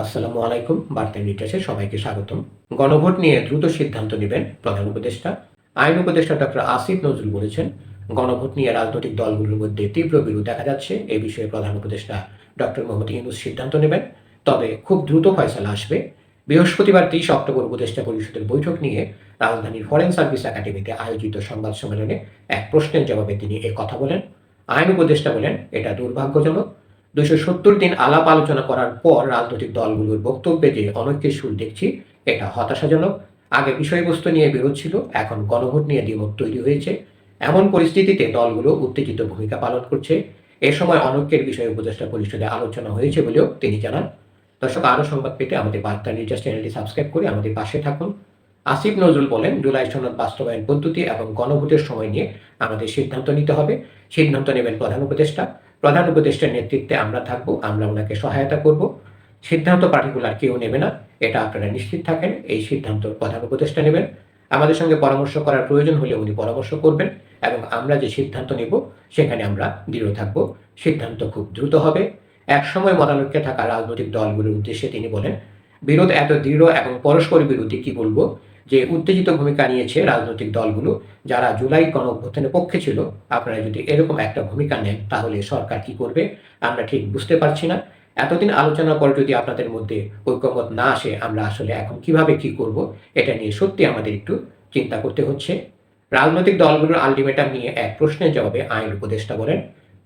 আসসালামু আলাইকুম, বার্তা নির্দেশে সবাইকে স্বাগতম। গণভোট নিয়ে দ্রুত সিদ্ধান্ত নেবেন প্রধান উপদেষ্টা। আইন উপদেষ্টা ডক্টর আসিফ নজরুল বলেছেন, গণভোট নিয়ে রাজনৈতিক দলগুলোর মধ্যে তীব্র বিরোধ দেখা যাচ্ছে। এ বিষয়ে প্রধান উপদেষ্টা ডক্টর মোহাম্মদ ইউনুস সিদ্ধান্ত নেবেন। তবে খুব দ্রুত ফয়সালা আসবে। বৃহস্পতিবার তেইশ অক্টোবর উপদেষ্টা পরিষদের বৈঠক নিয়ে রাজধানীর ফরেন সার্ভিস একাডেমিতে আয়োজিত সংবাদ সম্মেলনে এক প্রশ্নের জবাবে তিনি এ কথা বলেন। আইন উপদেষ্টা বলেন, এটা দুর্ভাগ্যজনক। দুশো সত্তর দিন আলাপ আলোচনা করার পর রাজনৈতিক দলগুলোর বক্তব্যে যে অনৈক্যের সুর দেখছি, এটা হতাশাজনক। আগে বিষয়বস্তু নিয়ে বিরোধ ছিল, এখন গণভোট নিয়ে দ্বিমত তৈরি হয়েছে। এমন পরিস্থিতিতে দলগুলো উত্তেজিত ভূমিকা পালন করছে। এ সময় অনৈক্যের বিষয়ে উপদেষ্টা পরিষদে আলোচনা হয়েছে বলেও তিনি জানান। দর্শক, আরও সংবাদ পেতে আমাদের বার্তা নিউজ চ্যানেলটি সাবস্ক্রাইব করে আমাদের পাশে থাকুন। আসিফ নজরুল বলেন, জুলাই সনদ বাস্তবায়ন পদ্ধতি এবং গণভোটের সময় নিয়ে আমাদের সিদ্ধান্ত নিতে হবে। সিদ্ধান্ত নেবেন প্রধান উপদেষ্টা। প্রধান উপদেষ্টার নেতৃত্বে আমরা থাকব, আমরা ওনাকে সহায়তা করব। সিদ্ধান্ত পার্টিকুলার কেউ নেবে না, এটা আপনারা নিশ্চিত থাকেন, এই সিদ্ধান্ত প্রধান উপদেষ্টা নেবেন। আমাদের সঙ্গে পরামর্শ করার প্রয়োজন হলে উনি পরামর্শ করবেন এবং আমরা যে সিদ্ধান্ত নেব সেখানে আমরা দৃঢ় থাকব। সিদ্ধান্ত খুব দ্রুত হবে। একসময় মতানৈক্যে থাকা রাজনৈতিক দলগুলোর উদ্দেশ্যে তিনি বলেন, বিরোধ এত দৃঢ় এবং পরস্পর বিরোধী কি বলব? যে উত্তেজিত ভূমিকা নিয়েছে রাজনৈতিক দলগুলো, যারা জুলাই গণ অভ্যুত্থানের পক্ষে ছিল, আপনারা যদি এরকম একটা ভূমিকা নেন, তাহলে সরকার কি করবে? আমরা ঠিক বুঝতে পারছি না। এতদিন আলোচনা পর যদি আপনাদের মধ্যে ঐক্যমত না আসে, আমরা আসলে এখন কীভাবে কি করব, এটা নিয়ে সত্যি আমাদের একটু চিন্তা করতে হচ্ছে। রাজনৈতিক দলগুলোর আলটিমেটাম নিয়ে এক প্রশ্নের জবাবে আইন উপদেষ্টা বলেন,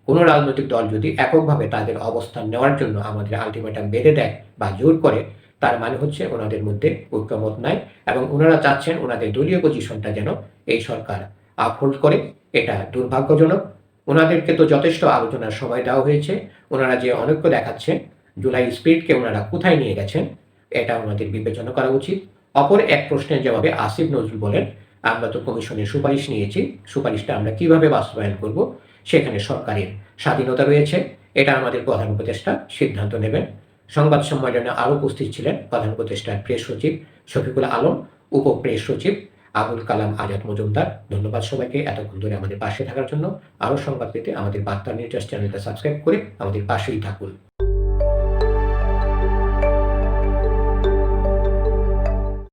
কোনো রাজনৈতিক দল যদি এককভাবে তাদের অবস্থান নেওয়ার জন্য আমাদের আলটিমেটাম বেঁধে দেয় বা জোর করে তার মানে হচ্ছে ওনাদের মধ্যে ঐক্যমত নাই এবং ওনারা চাচ্ছেন ওনাদের দলীয় পজিশনটা যেন এই সরকার আপহোল্ড করে। এটা দুর্ভাগ্যজনক। ওনাদেরকে তো যথেষ্ট আলোচনার সময় দেওয়া হয়েছে। ওনারা যে অনৈক্য দেখাচ্ছেন, জুলাই স্পিডকে ওনারা কোথায় নিয়ে গেছেন, এটা ওনাদের বিবেচনা করা উচিত। অপর এক প্রশ্নের জবাবে আসিফ নজরুল বলেন, আমরা তো কমিশনের সুপারিশ নিয়েছি। সুপারিশটা আমরা কীভাবে বাস্তবায়ন করব? সেখানে সরকারের স্বাধীনতা রয়েছে। এটা আমাদের প্রধান উপদেষ্টা সিদ্ধান্ত নেবেন। সংবাদ সম্মেলনে আরও উপস্থিত ছিলেন প্রধান উপদেষ্টার প্রেস সচিব শফিকুল আলম, উপ প্রেস সচিব আবুল কালাম আজাদ মজুমদার। ধন্যবাদ সবাইকে এতক্ষণ ধরে আমাদের পাশে থাকার জন্য। আরও সংবাদ পেতে আমাদের বার্তা নিউজ চ্যানেলটা সাবস্ক্রাইব করে আমাদের পাশেই থাকুন।